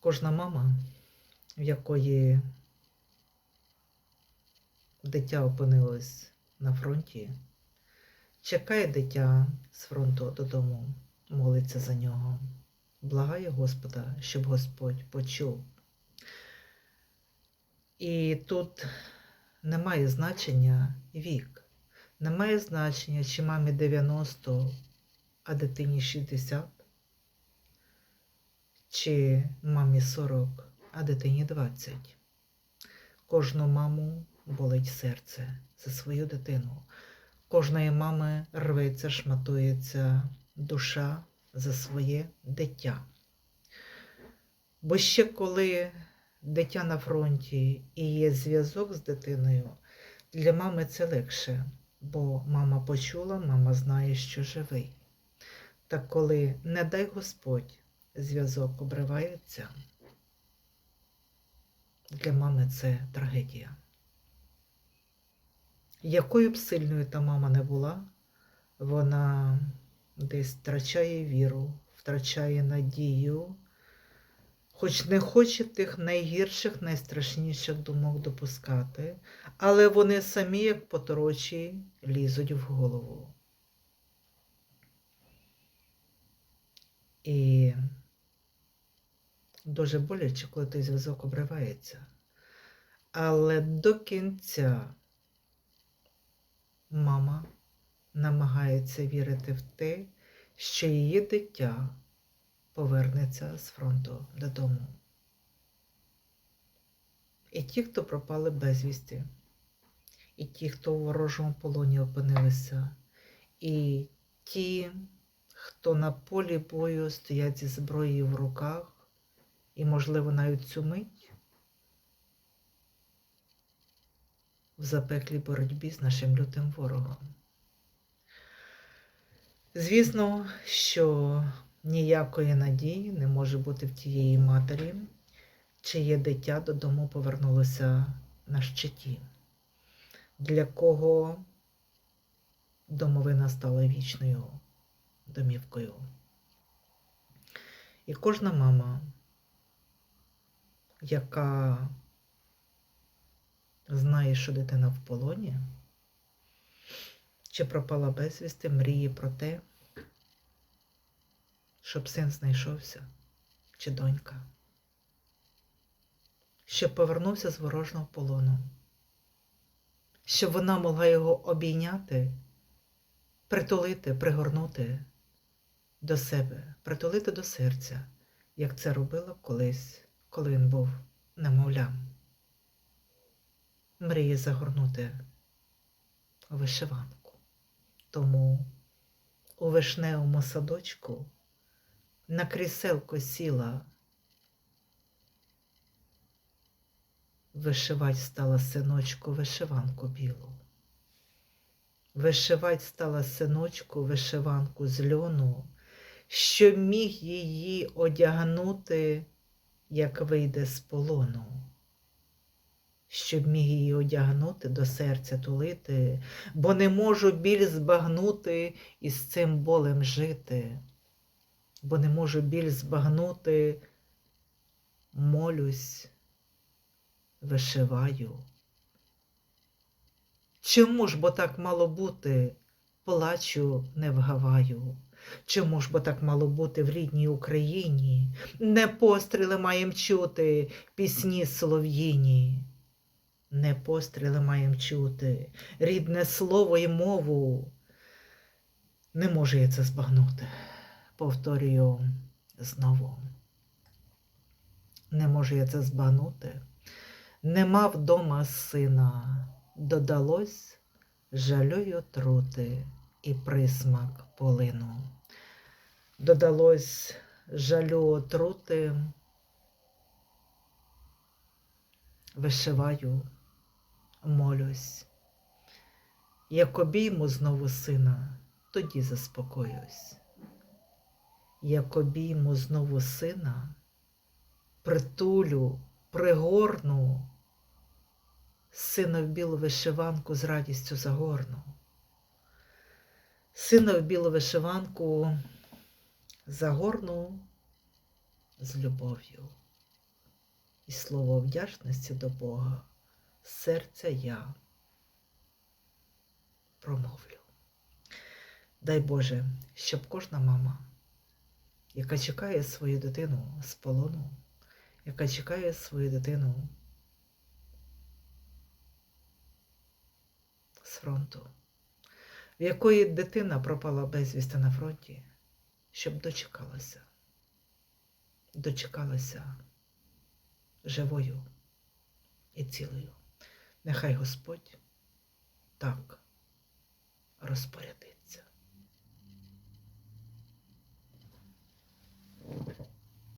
Кожна мама, в якої дитя опинилось на фронті, чекає дитя з фронту додому, молиться за нього, благає Господа, щоб Господь почув. І тут немає значення вік, немає значення, чи мамі 90, а дитині 60, чи мамі 40, а дитині 20. Кожну маму болить серце за свою дитину. Кожної мами рветься, шматується душа за своє дитя. Бо ще коли дитя на фронті і є зв'язок з дитиною, для мами це легше, бо мама почула, мама знає, що живий. Та коли, не дай Господь, зв'язок обривається, для мами це трагедія. Якою б сильною та мама не була, вона десь втрачає віру, втрачає надію, хоч не хоче тих найгірших, найстрашніших думок допускати, але вони самі, як поторочі, лізуть в голову. І дуже боляче, коли той зв'язок обривається. Але до кінця мама намагається вірити в те, що її дитя повернеться з фронту додому. І ті, хто пропали безвісті, і ті, хто у ворожому полоні опинилися, і ті, хто на полі бою стоять зі зброєю в руках, і, можливо, навіть цю мить в запеклій боротьбі з нашим лютим ворогом. Звісно, що ніякої надії не може бути в тієї матері, чиє дитя додому повернулося на щиті, для кого домовина стала вічною домівкою. І кожна мама, яка знає, що дитина в полоні, чи пропала безвісти, мріє про те, щоб син знайшовся, чи донька, щоб повернувся з ворожого полону, щоб вона могла його обійняти, притулити, пригорнути до себе, притулити до серця, як це робила колись, коли він був немовлям. Мріє загорнути вишиванку. Тому у вишневому садочку на кріселко сіла, вишивать стала синочку вишиванку білу. Вишивать стала синочку вишиванку з льону, що міг її одягнути, як вийде з полону, щоб міг її одягнути, до серця тулити, бо не можу біль збагнути і з цим болем жити, бо не можу біль збагнути, молюсь, вишиваю. Чому ж бо так мало бути, плачу, не вгаваю? Чому ж бо так мало бути в рідній Україні? Не постріли маєм чути пісні солов'їні. Не постріли маєм чути рідне слово і мову. Не можу я це збагнути. Повторюю знову. Не можу я це збагнути. Нема вдома сина, додалось жалюю трути і присмак полину. Додалось жалю отрути, вишиваю, молюсь. Як обійму знову сина, тоді заспокоюсь. Як обійму знову сина, притулю, пригорну, сина в білу вишиванку з радістю загорну. Сина в білу вишиванку загорну з любов'ю. і слово вдячності до Бога з серця я промовлю. Дай Боже, щоб кожна мама, яка чекає свою дитину з полону, яка чекає свою дитину з фронту, в якої дитина пропала безвісти на фронті, щоб дочекалася, дочекалася живою і цілою. Нехай Господь так розпорядиться.